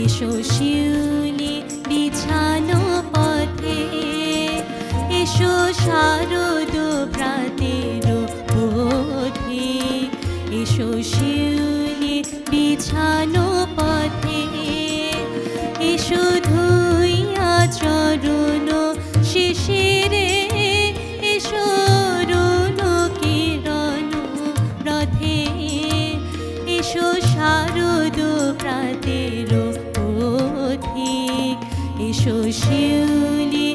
এসো শিউলি বিছানো পথে। এসো শারদ প্রাতের পথে এসো শিউলি বিছানো পথে। এসো ধুইয়া চরণ শিশিরে। এসো শারদ প্রাতের এসো শিউলি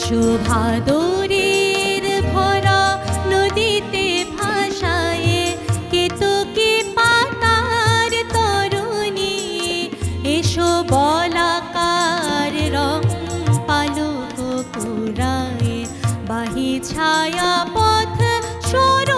এসো ভাদরের ভরা নদীতে ভাসায় কেতকে পাতার তরুণী? এসো বলাকার রং পালক কুড়ায় বাহি ছায়া পথ সরণী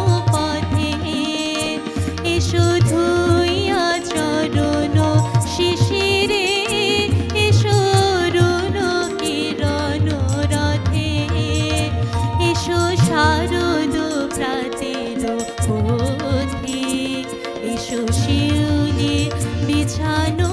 শিউলি বিছানো